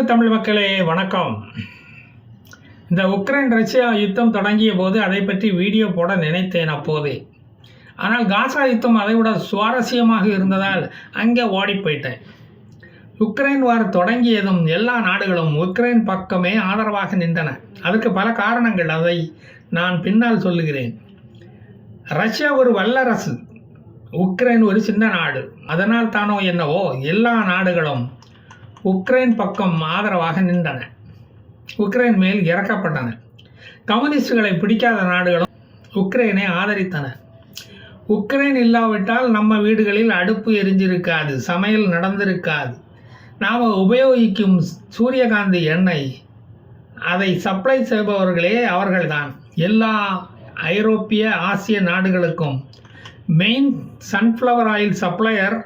அன்பு தமிழ் மக்களே வணக்கம். இந்த உக்ரைன் ரஷ்யா யுத்தம் தொடங்கிய போது அதை பற்றி வீடியோ போட நினைத்தேன் அப்போதே. ஆனால் காசா யுத்தம் அதை விட சுவாரஸ்யமாக இருந்ததால் அங்கே ஓடி போயிட்டேன். உக்ரைன் வார் தொடங்கியதும் எல்லா நாடுகளும் உக்ரைன் பக்கமே ஆதரவாக நின்றன. அதற்கு பல காரணங்கள் அதை நான் பின்னால் சொல்லுகிறேன். ரஷ்யா ஒரு வல்லரசு உக்ரைன் ஒரு சின்ன நாடு. அதனால் தானோ என்னவோ எல்லா நாடுகளும் உக்ரைன் பக்கம் ஆதரவாக நின்றன. உக்ரைன் மேல் இறக்கப்பட்டன. கம்யூனிஸ்டுகளை பிடிக்காத நாடுகளும் உக்ரைனை ஆதரித்தன. உக்ரைன் இல்லாவிட்டால் நம்ம வீடுகளில் அடுப்பு எரிஞ்சிருக்காது சமையல் நடந்திருக்காது. நாம் உபயோகிக்கும் சூரியகாந்தி எண்ணெய் அதை சப்ளை செய்பவர்களே அவர்கள்தான். எல்லா ஐரோப்பிய ஆசிய நாடுகளுக்கும் main sunflower oil supplier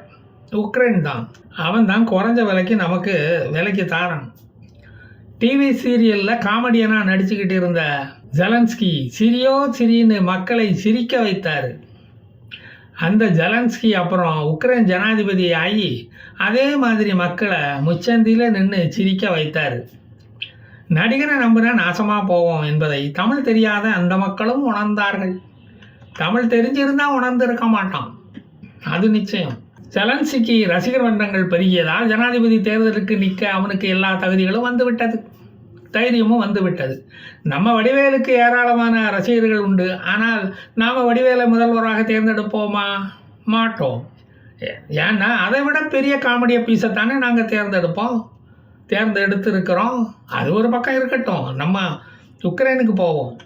Ukraine தான். அவன் தான் குறைஞ்ச விலைக்கு நமக்கு விலைக்கு தாரான் டிவி சீரியலில் காமெடியனாக நடிச்சுக்கிட்டு இருந்த ஜலன்ஸ்கி சிரியோ சிரின்னு மக்களை சிரிக்க வைத்தார். அந்த ஜலன்ஸ்கி அப்புறம் உக்ரைன் ஜனாதிபதி ஆகி அதே மாதிரி மக்களை முச்சந்தியில் நின்று சிரிக்க வைத்தார். நடிகரை நம்புகிறேன் நாசமாக போவோம் என்பதை தமிழ் தெரியாத அந்த மக்களும் உணர்ந்தார்கள். தமிழ் தெரிஞ்சிருந்தால் உணர்ந்திருக்க மாட்டான். அது நிச்சயம். செலன்சிக்கு ரசிகர் மன்றங்கள் பெருகியதால் ஜனாதிபதி தேர்தலுக்கு நிற்க அவனுக்கு எல்லா தகுதிகளும் வந்துவிட்டது. தைரியமும் வந்துவிட்டது. நம்ம வடிவேலுக்கு ஏராளமான ரசிகர்கள் உண்டு. ஆனால் நாம் வடிவேலை முதல்வராக தேர்ந்தெடுப்போமா? மாட்டோம். ஏ- ஏன்னா அதை விட பெரிய காமெடியை பீஸை தானே நாங்கள் தேர்ந்தெடுப்போம். தேர்ந்தெடுத்து இருக்கிறோம் அது ஒரு பக்கம் இருக்கட்டும். நம்ம உக்ரைனுக்கு போவோம்.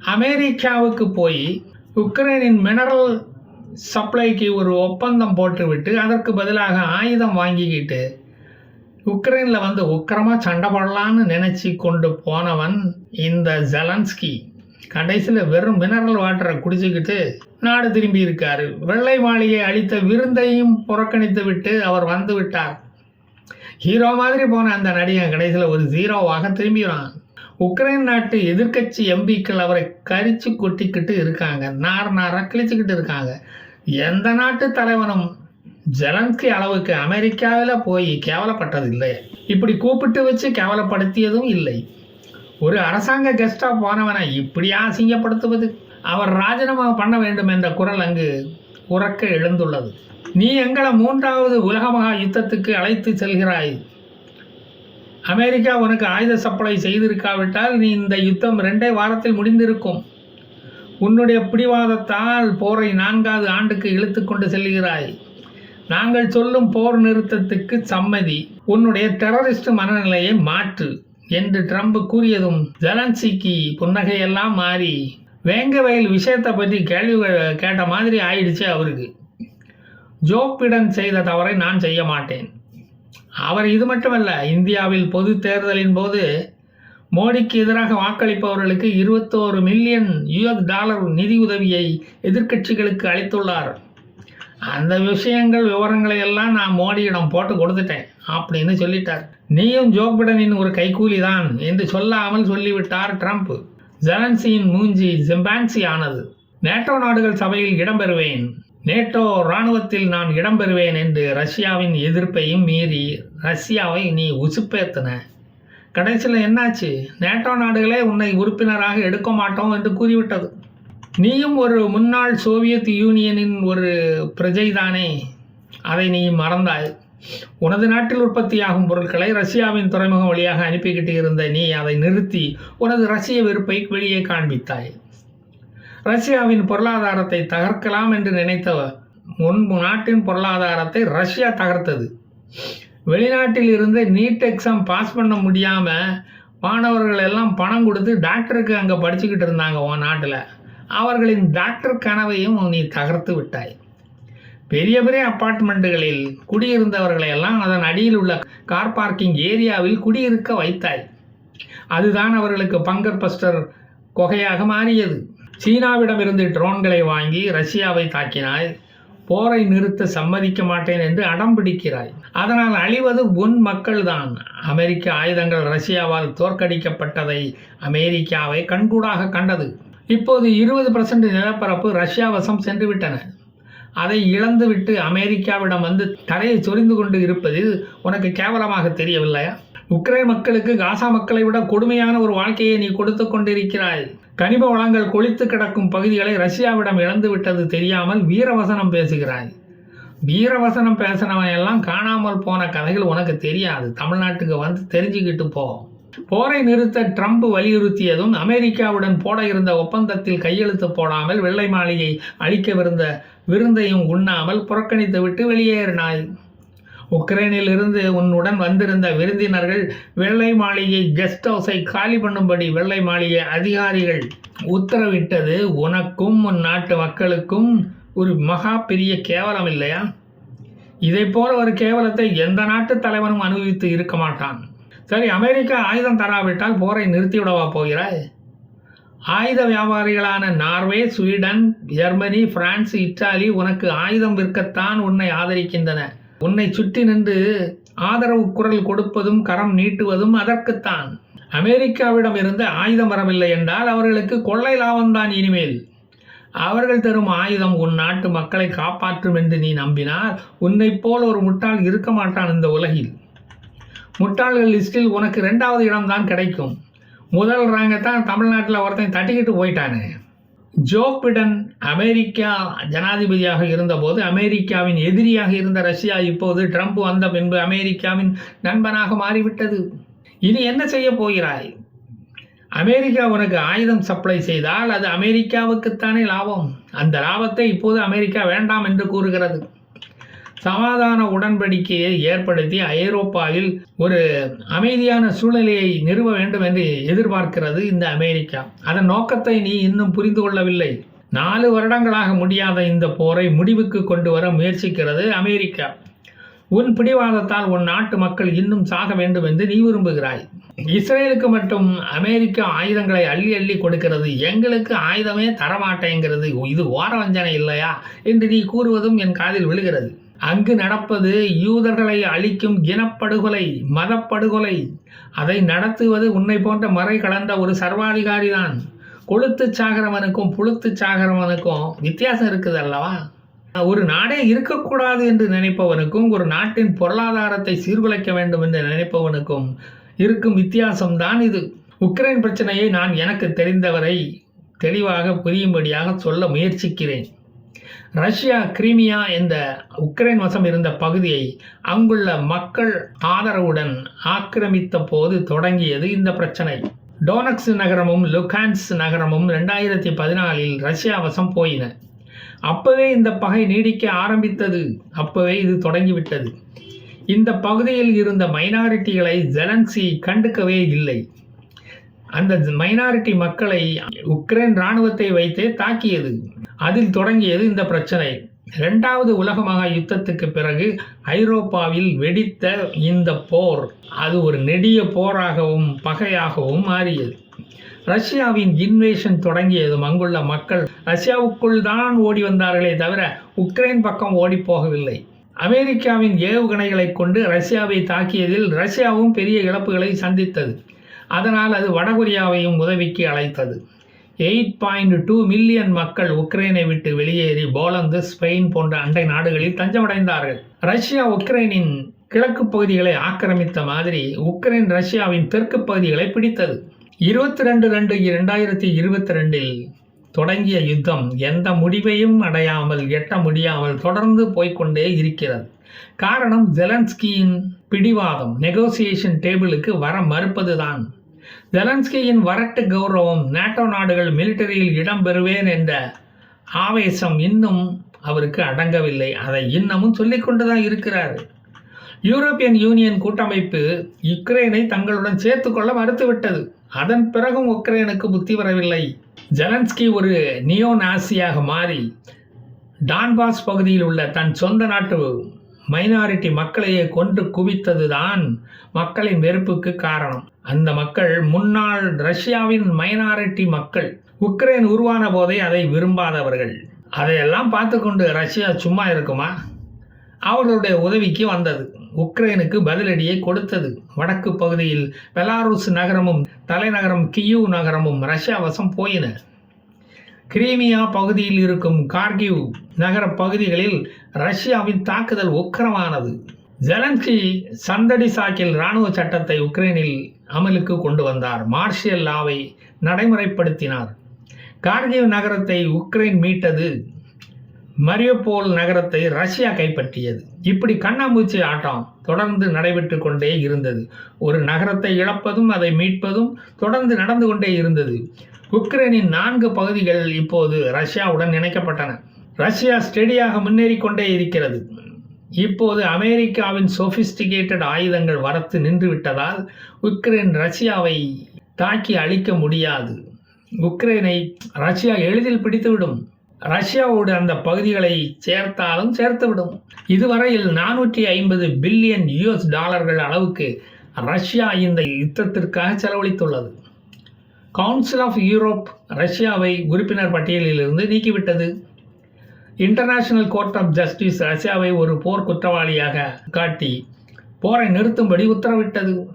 அமெரிக்காவுக்கு போய் உக்ரைனின் மினரல் சப்ளைக்கு ஒரு ஒப்பந்தம் போட்டுவிட்டு அதற்கு பதிலாக ஆயுதம் வாங்கிக்கிட்டு உக்ரைனில் வந்து உக்கிரமாக சண்டை போடலான்னு நினச்சி கொண்டு போனவன் இந்த ஜெலன்ஸ்கி கடைசியில் வெறும் மினரல் வாட்டரை குடிச்சுக்கிட்டு நாடு திரும்பி இருக்காரு. வெள்ளை மாளிகை அளித்த விருந்தையும் புறக்கணித்து விட்டு அவர் வந்து விட்டார். ஹீரோ மாதிரி போன அந்த நடிகன் கடைசியில் ஒரு ஜீரோவாக திரும்பிடுவான் உக்ரைன் நாட்டு எதிர்க்கட்சி எம்பிக்கள் அவரை கரிச்சு கொட்டிக்கிட்டு இருக்காங்க நார் நாராக கிழிச்சுக்கிட்டு இருக்காங்க. எந்த நாட்டு தலைவனும் ஜெலன்ஸ்கி அளவுக்கு அமெரிக்காவில் போய் கேவலப்பட்டது இல்லை இப்படி கூப்பிட்டு வச்சு கேவலப்படுத்தியதும் இல்லை. ஒரு அரசாங்க கெஸ்டாக போனவனை இப்படி அசிங்கப்படுத்துவது? அவர் ராஜினாமா பண்ண வேண்டும் என்ற குரல் அங்கு உறக்க எழுந்துள்ளது. நீ எங்களை மூன்றாவது உலக மகா யுத்தத்துக்கு அழைத்து செல்கிறாய். அமெரிக்கா உனக்கு ஆயுத சப்ளை செய்திருக்காவிட்டால் நீ இந்த யுத்தம் ரெண்டே வாரத்தில் முடிந்திருக்கும். உன்னுடைய பிடிவாதத்தால் போரை நான்காவது ஆண்டுக்கு இழுத்து கொண்டு செல்கிறாய். நாங்கள் சொல்லும் போர் நிறுத்தத்துக்கு சம்மதி. உன்னுடைய டெரரிஸ்ட் மனநிலையை மாற்று என்று ட்ரம்ப் கூறியதும் ஜலன்சிக்கு புன்னகையெல்லாம் மாறி வேங்க வயல் விஷயத்தை பற்றி கேள்வி கேட்ட மாதிரி ஆயிடுச்சு அவருக்கு. ஜோ பிடன் செய்த தவறை நான் செய்ய மாட்டேன். அவர் இது மட்டுமல்ல இந்தியாவில் பொது தேர்தலின் போது மோடிக்கு எதிராக வாக்களிப்பவர்களுக்கு இருபத்தோரு மில்லியன் யுஎஸ் டாலர் நிதி உதவியை எதிர்க்கட்சிகளுக்கு அளித்துள்ளார். அந்த விஷயங்கள் விவரங்களை எல்லாம் நான் மோடியிடம் போட்டு கொடுத்துட்டேன் அப்படின்னு சொல்லிட்டார். நீயும் ஜோ பிடனின் ஒரு கைக்கூலி தான் என்று சொல்லாமல் சொல்லிவிட்டார் ட்ரம்ப். ஜெலன்சியின் மூஞ்சி ஜிம்பான்சி ஆனது நேட்டோ நாடுகள் சபையில் இடம்பெறுவேன். நேட்டோ இராணுவத்தில் நான் இடம்பெறுவேன் என்று ரஷ்யாவின் எதிர்ப்பையும் மீறி ரஷ்யாவை நீ உசுப்பேத்தின. கடைசியில் என்னாச்சு? நேட்டோ நாடுகளே உன்னை உறுப்பினராக எடுக்க மாட்டோம் என்று கூறிவிட்டது. நீயும் ஒரு முன்னாள் சோவியத் யூனியனின் ஒரு பிரஜைதானே. அதை நீ மறந்தாய். உனது நாட்டில் உற்பத்தியாகும் பொருட்களை ரஷ்யாவின் துறைமுகம் வழியாக அனுப்பிக்கிட்டு இருந்த நீ அதை நிறுத்தி உனது ரஷ்ய வெறுப்பை வெளியே காண்பித்தாய். ரஷ்யாவின் பொருளாதாரத்தை தகர்க்கலாம் என்று நினைத்த முன்பு நாட்டின் பொருளாதாரத்தை ரஷ்யா தகர்த்தது. வெளிநாட்டில் இருந்து நீட் எக்ஸாம் பாஸ் பண்ண முடியாமல் மாணவர்கள் எல்லாம் பணம் கொடுத்து டாக்டருக்கு அங்கே படிச்சுக்கிட்டு இருந்தாங்க உன் நாட்டில். அவர்களின் டாக்டர் கனவையும் நீ தகர்த்து விட்டாய். பெரிய பெரிய அப்பார்ட்மெண்ட்டுகளில் குடியிருந்தவர்களை எல்லாம் அதன் அடியில் உள்ள கார் பார்க்கிங் ஏரியாவில் குடியிருக்க வைத்தாய். அதுதான் அவர்களுக்கு பங்கர் பஸ்டர் கொகையாக மாறியது. சீனாவிடமிருந்து ட்ரோன்களை வாங்கி ரஷ்யாவை தாக்கினாய். போரை நிறுத்த சம்மதிக்க மாட்டேன் என்று அடம் பிடிக்கிறாய். அதனால் அழிவது உன் மக்கள்தான். அமெரிக்க ஆயுதங்கள் ரஷ்யாவால் தோற்கடிக்கப்பட்டதை அமெரிக்காவை கண்கூடாக கண்டது. இப்போது இருபது பர்சன்ட் நிலப்பரப்பு ரஷ்யா வசம் சென்று விட்டன அதை இழந்துவிட்டு அமெரிக்காவிடம் வந்து தரையை சொரிந்து கொண்டு இருப்பது உனக்கு கேவலமாக தெரியவில்லையா? உக்ரைன் மக்களுக்கு காசா மக்களை விட கொடுமையான ஒரு வாழ்க்கையை நீ கொடுத்து கொண்டிருக்கிறாய். கனிம வளங்கள் கொளித்து கிடக்கும் பகுதிகளை ரஷ்யாவிடம் இழந்து விட்டது தெரியாமல் வீரவசனம் பேசுகிறாய். வீரவசனம் பேசினவன் எல்லாம் காணாமல் போன கதைகள் உனக்கு தெரியாது. தமிழ்நாட்டுக்கு வந்து தெரிஞ்சுக்கிட்டு போ. போரை நிறுத்த ட்ரம்ப் வலியுறுத்தியதும் அமெரிக்காவுடன் போட இருந்த ஒப்பந்தத்தில் கையெழுத்து போடாமல் வெள்ளை மாளிகை அளிக்கவிருந்த விருந்தையும் உண்ணாமல் புறக்கணித்து விட்டு வெளியேறினாய். உக்ரைனிலிருந்து உன்னுடன் வந்திருந்த விருந்தினர்கள் வெள்ளை மாளிகை கெஸ்ட் ஹவுஸை காலி பண்ணும்படி வெள்ளை மாளிகை அதிகாரிகள் உத்தரவிட்டது. உனக்கும் உன் நாட்டு மக்களுக்கும் ஒரு மகா பெரிய கேவலம் இல்லையா? இதை போல ஒரு கேவலத்தை எந்த நாட்டு தலைவனும் அனுபவித்து இருக்க மாட்டான். சரி அமெரிக்கா ஆயுதம் தராவிட்டால் போரை நிறுத்திவிடவா போகிறாய்? ஆயுத வியாபாரிகளான Norway Sweden Germany France Italy உனக்கு ஆயுதம் விற்கத்தான் உன்னை ஆதரிக்கின்றன. உன்னை சுற்றி நின்று ஆதரவு குரல் கொடுப்பதும் கரம் நீட்டுவதும் அதற்குத்தான். அமெரிக்காவிடம் இருந்து ஆயுதம் வரவில்லை என்றால் அவர்களுக்கு கொள்ளை லாபம்தான் இனிமேல். அவர்கள் தரும் ஆயுதம் உன் நாட்டு மக்களை காப்பாற்றும் என்று நீ நம்பினால் உன்னைப் போல் ஒரு முட்டாள் இருக்க மாட்டான் இந்த உலகில். முட்டாள்கள் லிஸ்டில் உனக்கு ரெண்டாவது இடம்தான் கிடைக்கும். முதல் ரேங்கை தான் தமிழ்நாட்டில் ஒருத்தன் தட்டிக்கிட்டு போயிட்டானே. ஜோ பிடன் அமெரிக்கா ஜனாதிபதியாக இருந்தபோது அமெரிக்காவின் எதிரியாக இருந்த ரஷ்யா இப்போது ட்ரம்ப் வந்த பின்பு அமெரிக்காவின் நண்பனாக மாறிவிட்டது. இனி என்ன செய்ய போகிறாய்? அமெரிக்கா உனக்கு ஆயுதம் சப்ளை செய்தால் அது அமெரிக்காவுக்குத்தானே லாபம். அந்த லாபத்தை இப்போது அமெரிக்கா வேண்டாம் என்று கூறுகிறது. சமாதான உடன்படிக்கையை ஏற்படுத்தி ஐரோப்பாவில் ஒரு அமைதியான சூழ்நிலையை நிறுவ வேண்டும் என்று எதிர்பார்க்கிறது இந்த அமெரிக்கா. அதன் நோக்கத்தை நீ இன்னும் புரிந்து கொள்ளவில்லை. நாலு வருடங்களாக முடியாத இந்த போரை முடிவுக்கு கொண்டு வர முயற்சிக்கிறது அமெரிக்கா. உன் பிடிவாதத்தால் உன் நாட்டு மக்கள் இன்னும் சாக வேண்டும் என்று நீ விரும்புகிறாய். இஸ்ரேலுக்கு மட்டும் அமெரிக்கா ஆயுதங்களை அள்ளி அள்ளி கொடுக்கிறது எங்களுக்கு ஆயுதமே தரமாட்டேங்கிறது. இது ஓர வஞ்சனை இல்லையா? என்று நீ கூறுவதும் என் காதில் விழுகிறது. அங்கு நடப்பது யூதர்களை அழிக்கும் இனப்படுகொலை மதப்படுகொலை. அதை நடத்துவது உன்னை போன்ற மறை கலந்த ஒரு சர்வாதிகாரி தான் கொளுத்து சாகிறவனுக்கும் புழுத்து சாகிறவனுக்கும் வித்தியாசம் இருக்குது அல்லவா? ஒரு நாடே இருக்கக்கூடாது என்று நினைப்பவனுக்கும் ஒரு நாட்டின் பொருளாதாரத்தை சீர்குலைக்க வேண்டும் என்று நினைப்பவனுக்கும் இருக்கும் வித்தியாசம்தான் இது. உக்ரைன் பிரச்சனையை நான் எனக்கு தெரிந்தவரை தெளிவாக புரியும்படியாக சொல்ல முயற்சிக்கிறேன். ரஷ்யா கிரீமியா என்ற உக்ரைன் வசம் இருந்த பகுதியை அங்குள்ள மக்கள் ஆதரவுடன் ஆக்கிரமித்த போது தொடங்கியது இந்த பிரச்சனை. டோனக்ஸ் நகரமும் லுகான்ஸ் நகரமும் ரெண்டாயிரத்தி பதினாலில் ரஷ்யா வசம் போயின. அப்பவே இந்த பகை நீடிக்க ஆரம்பித்தது. அப்பவே இது தொடங்கிவிட்டது. இந்த பகுதியில் இருந்த மைனாரிட்டிகளை ஜெலன்சி கண்டுக்கவே இல்லை. அந்த மைனாரிட்டி மக்களை உக்ரைன் இராணுவத்தை வைத்தே தாக்கியது. அதில் தொடங்கியது இந்த பிரச்சனை. இரண்டாவது உலக மகா யுத்தத்துக்கு பிறகு ஐரோப்பாவில் வெடித்த இந்த போர் அது ஒரு நெடிய போராகவும் பகையாகவும் மாறியது. ரஷ்யாவின் இன்வேஷன் தொடங்கியதும் அங்குள்ள மக்கள் ரஷ்யாவுக்குள் தான் ஓடி வந்தார்களே தவிர உக்ரைன் பக்கம் ஓடி போகவில்லை. அமெரிக்காவின் ஏவுகணைகளை கொண்டு ரஷ்யாவை தாக்கியதில் ரஷ்யாவும் பெரிய இழப்புகளை சந்தித்தது. அதனால் அது வடகொரியாவையும் உதவிக்கு அழைத்தது. எயிட் பாயிண்ட் டூ மில்லியன் மக்கள் உக்ரைனை விட்டு வெளியேறி போலந்து ஸ்பெயின் போன்ற அண்டை நாடுகளில் தஞ்சமடைந்தார்கள். ரஷ்யா உக்ரைனின் கிழக்கு பகுதிகளை ஆக்கிரமித்த மாதிரி உக்ரைன் ரஷ்யாவின் தெற்கு பகுதிகளை பிடித்தது. இருபத்தி ரெண்டு ரெண்டு இரண்டாயிரத்தி இருபத்தி ரெண்டில் தொடங்கிய யுத்தம் எந்த முடிவையும் அடையாமல் எட்ட முடியாமல் தொடர்ந்து போய்க்கொண்டே இருக்கிறது. காரணம் ஜெலன்ஸ்கியின் பிடிவாதம் நெகோசியேஷன் டேபிளுக்கு வர மறுப்பதுதான். ஜெலன்ஸ்கியின் வரட்டு கௌரவம் நாட்டோ நாடுகள் மிலிட்டரியில் இடம்பெறுவேன் என்ற ஆவேசம் இன்னும் அவருக்கு அடங்கவில்லை. அதை இன்னமும் சொல்லிக்கொண்டு தான் இருக்கிறார். யூரோப்பியன் யூனியன் கூட்டமைப்பு யுக்ரைனை தங்களுடன் சேர்த்துக்கொள்ள மறுத்துவிட்டது. அதன் பிறகும் உக்ரைனுக்கு புத்தி வரவில்லை. ஜெலன்ஸ்கி ஒரு நியோ நாசியாக மாறி டான்பாஸ் பகுதியில் உள்ள தன் சொந்த நாட்டு மைனாரிட்டி மக்களையே கொன்று குவித்ததுதான் மக்களின் வெறுப்புக்கு காரணம். அந்த மக்கள் முன்னாள் ரஷ்யாவின் மைனாரிட்டி மக்கள். உக்ரைன் உருவான போதே அதை விரும்பாதவர்கள். அதையெல்லாம் பார்த்து கொண்டு ரஷ்யா சும்மா இருக்குமா? அவர்களுடைய உதவிக்கு வந்தது. உக்ரைனுக்கு பதிலடியை கொடுத்தது. வடக்கு பகுதியில் பெலாருஸ் நகரமும் தலைநகரம் கியூ நகரமும் ரஷ்யா வசம் போயின. கிரீமியா பகுதியில் இருக்கும் கார்கிவ் நகர பகுதிகளில் ரஷ்யாவின் தாக்குதல் உக்கிரமானது. ஜெலன்ஸ்கி சந்தடி சாக்கில் இராணுவ சட்டத்தை உக்ரைனில் அமலுக்கு கொண்டு வந்தார். மார்ஷியல் லாவை நடைமுறைப்படுத்தினார். கார்கிவ் நகரத்தை உக்ரைன் மீட்டது. மரியோபோல் நகரத்தை ரஷ்யா கைப்பற்றியது. இப்படி கண்ணாமூச்சி ஆட்டம் தொடர்ந்து நடைபெற்று கொண்டே இருந்தது. ஒரு நகரத்தை இழப்பதும் அதை மீட்பதும் தொடர்ந்து நடந்து கொண்டே இருந்தது. உக்ரைனின் நான்கு பகுதிகள் இப்போது ரஷ்யாவுடன் இணைக்கப்பட்டன. ரஷ்யா ஸ்டெடியாக முன்னேறி கொண்டே இருக்கிறது. இப்போது அமெரிக்காவின் சோபிஸ்டிகேட்டட் ஆயுதங்கள் வரத்து நின்றுவிட்டதால் உக்ரைன் ரஷ்யாவை தாக்கி அழிக்க முடியாது. உக்ரைனை ரஷ்யா எளிதில் பிடித்துவிடும். ரஷ்யாவோடு அந்த பகுதிகளை சேர்த்தாலும் சேர்த்துவிடும். இதுவரையில் நானூற்றி ஐம்பது பில்லியன் யூஎஸ் டாலர்கள் அளவுக்கு ரஷ்யா இந்த யுத்தத்திற்காக செலவழித்துள்ளது. கவுன்சில் ஆஃப் யூரோப் ரஷ்யாவை உறுப்பினர் பட்டியலிலிருந்து நீக்கிவிட்டது. இன்டர்நேஷனல் கோர்ட் ஆஃப் ஜஸ்டிஸ் ரஷ்யாவை ஒரு போர் குற்றவாளியாக காட்டி போரை நிறுத்தும்படி உத்தரவிட்டது.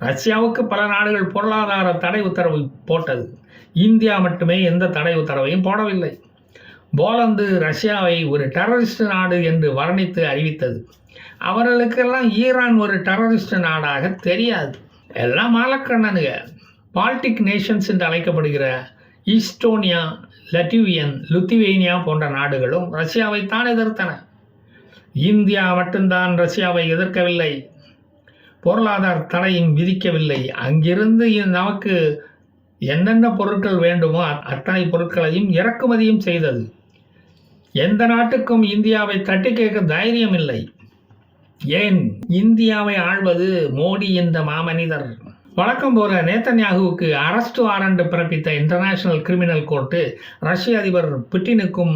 ரஷ்யாவுக்கு பல நாடுகள் பொருளாதார தடை உத்தரவு போட்டது. இந்தியா மட்டுமே எந்த தடை உத்தரவையும் போடவில்லை. போலந்து ரஷ்யாவை ஒரு டெரரிஸ்ட் நாடு என்று வர்ணித்து அறிவித்தது. அவர்களுக்கெல்லாம் ஈரான் ஒரு டெரரிஸ்ட் நாடாக தெரியாது. எல்லாம் மாலக்கண்ணனுங்க பால்டிக் நேஷன்ஸ் என்று அழைக்கப்படுகிற ஈஸ்டோனியா லட்டிவியன் லுத்திவேனியா போன்ற நாடுகளும் ரஷ்யாவை தான் எதிர்த்தன. இந்தியா மட்டும்தான் ரஷ்யாவை எதிர்க்கவில்லை. பொருளாதார தடையும் விதிக்கவில்லை. அங்கிருந்து நமக்கு என்னென்ன பொருட்கள் வேண்டுமோ அத்தனை பொருட்களையும் இறக்குமதியும் செய்தது. எந்த நாட்டுக்கும் இந்தியாவை தட்டி கேட்க தைரியம் இல்லை ஏன்? இந்தியாவை ஆள்வது மோடி என்ற மாமனிதர். வழக்கம் போல நேத்தன்யாகுவுக்கு அரஸ்ட் வாரண்ட் பிறப்பித்த இன்டர்நேஷனல் கிரிமினல் கோர்ட்டு ரஷ்ய அதிபர் புட்டினுக்கும்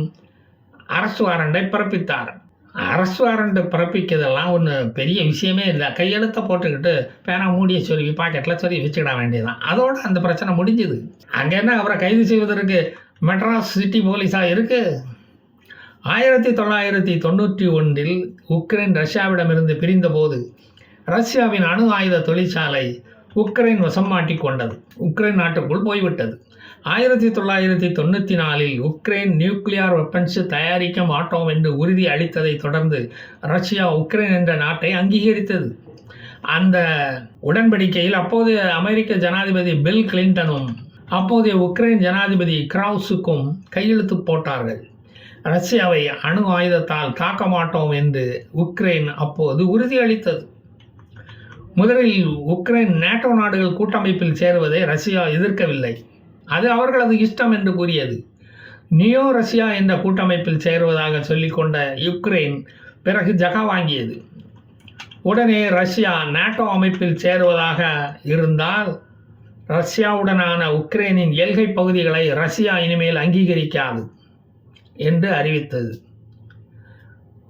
அரஸ்ட் வாரண்டை பிறப்பித்தார். அரஸ்ட் வாரண்ட் பிறப்பிக்கிறதெல்லாம் ஒன்று பெரிய விஷயமே இல்லை. கையெழுத்தை போட்டுக்கிட்டு பேனா மூடிய சொருவி பாக்கெட்டில் சொருவி வச்சுக்கிட வேண்டியதுதான். அதோடு அந்த பிரச்சனை முடிஞ்சுது. அங்கே என்ன அவரை கைது செய்வதற்கு மெட்ராஸ் சிட்டி போலீஸாக இருக்குது ஆயிரத்தி தொள்ளாயிரத்தி தொண்ணூற்றி ஒன்றில் உக்ரைன் ரஷ்யாவிடமிருந்து பிரிந்தபோது ரஷ்யாவின் அணு ஆயுத தொழிற்சாலை உக்ரைன் வசம் மாட்டிக்கொண்டது உக்ரைன் நாட்டுக்குள் போய்விட்டது. ஆயிரத்தி தொள்ளாயிரத்தி தொண்ணூற்றி நாலில் உக்ரைன் நியூக்ளியார் வெப்பன்ஸ் தயாரிக்க மாட்டோம் என்று உறுதி அளித்ததை தொடர்ந்து ரஷ்யா உக்ரைன் என்ற நாட்டை அங்கீகரித்தது. அந்த உடன்படிக்கையில் அப்போதைய அமெரிக்க ஜனாதிபதி பில் கிளின்டனும் அப்போதைய உக்ரைன் ஜனாதிபதி கிரவுஸுக்கும் கையெழுத்து போட்டார்கள். ரஷ்யாவை அணு ஆயுதத்தால் தாக்க மாட்டோம் என்று உக்ரைன் அப்போது உறுதியளித்தது முதலில் உக்ரைன் நேட்டோ நாடுகள் கூட்டமைப்பில் சேருவதை ரஷ்யா எதிர்க்கவில்லை. அது அவர்களது இஷ்டம் என்று கூறியது. நியோ ரஷ்யா என்ற கூட்டமைப்பில் சேருவதாக சொல்லிக்கொண்ட யுக்ரைன் பிறகு ஜகா வாங்கியது. உடனே ரஷ்யா நேட்டோ அமைப்பில் சேருவதாக இருந்தால் ரஷ்யாவுடனான உக்ரைனின் எல்கை பகுதிகளை ரஷ்யா இனிமேல் அங்கீகரிக்காது என்று அறிவித்தது.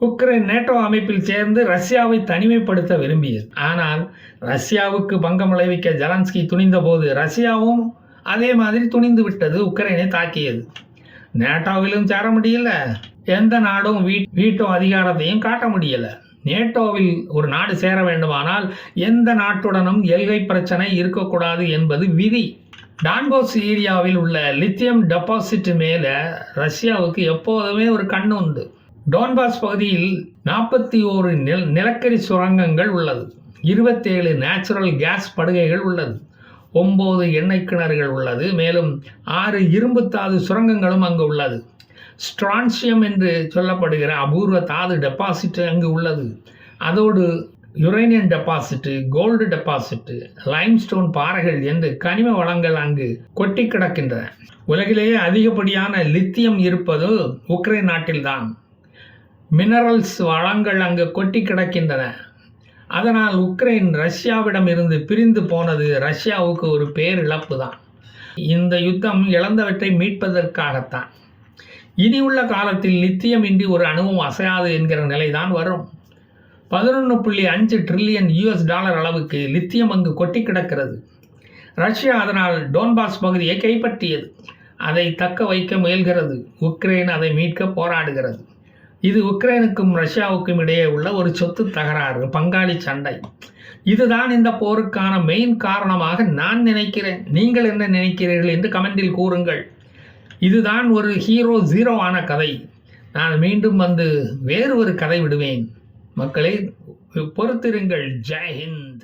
உக்ரைன் நேட்டோ அமைப்பில் சேர்ந்து ரஷ்யாவை தனிமைப்படுத்த விரும்பியது. ஆனால் ரஷ்யாவுக்கு பங்கம் விளைவிக்க ஜெலன்ஸ்கி துணிந்தபோது ரஷ்யாவும் அதே மாதிரி துணிந்து விட்டது உக்ரைனை தாக்கியது. நேட்டோவிலும் சேர முடியல. எந்த நாடும் வீ வீட்டோ அதிகாரத்தையும் காட்ட முடியல. நேட்டோவில் ஒரு நாடு சேர வேண்டுமானால் எந்த நாட்டுடனும் எல்கை பிரச்சனை இருக்கக்கூடாது என்பது விதி. டான்போஸ் ஏரியாவில் உள்ள லித்தியம் டெபாசிட் மேலே ரஷ்யாவுக்கு எப்போதுமே ஒரு கண் உண்டு. டோன்பாஸ் பகுதியில் நாற்பத்தி ஓரு நில நிலக்கரி சுரங்கங்கள் உள்ளது. இருபத்தேழு நேச்சுரல் கேஸ் படுகைகள் உள்ளது. ஒம்பது எண்ணெய் கிணறுகள் உள்ளது. மேலும் ஆறு இரும்புத்தாது சுரங்கங்களும் அங்கு உள்ளது. ஸ்ட்ரான்சியம் என்று சொல்லப்படுகிற அபூர்வ தாது டெபாசிட் அங்கு உள்ளது. அதோடு uranium deposit gold deposit limestone பாறைகள் என்று கனிம வளங்கள் அங்கு கொட்டி கிடக்கின்றன உலகிலேயே அதிகப்படியான லித்தியம் இருப்பது உக்ரைன் நாட்டில்தான். மினரல்ஸ் வளங்கள் அங்கு கொட்டி கிடக்கின்றன. அதனால் உக்ரைன் ரஷ்யாவிடம் இருந்து பிரிந்து போனது ரஷ்யாவுக்கு ஒரு பேரிழப்பு தான் இந்த யுத்தம் இழந்தவற்றை மீட்பதற்காகத்தான். இனி உள்ள காலத்தில் லித்தியம் இன்றி ஒரு அணுவும் அசையாது என்கிற நிலைதான் வரும். பதினொன்று புள்ளி அஞ்சு ட்ரில்லியன் யூஎஸ் டாலர் அளவுக்கு லித்தியம் அங்கு கொட்டி கிடக்கிறது. ரஷ்யா அதனால் டோன்பாஸ் பகுதியை கைப்பற்றியது. அதை தக்க வைக்க முயல்கிறது. உக்ரைன் அதை மீட்க போராடுகிறது. இது உக்ரைனுக்கும் ரஷ்யாவுக்கும் இடையே உள்ள ஒரு சொத்து தகராறு பங்காளி சண்டை. இதுதான் இந்த போருக்கான மெயின் காரணமாக நான் நினைக்கிறேன். நீங்கள் என்ன நினைக்கிறீர்கள் என்று கமெண்டில் கூறுங்கள். இதுதான் ஒரு ஹீரோ ஜீரோவான கதை. நான் மீண்டும் வந்து வேறு ஒரு கதை விடுவேன். மக்களை பொறுத்திருங்கள். ஜெய்ஹிந்த்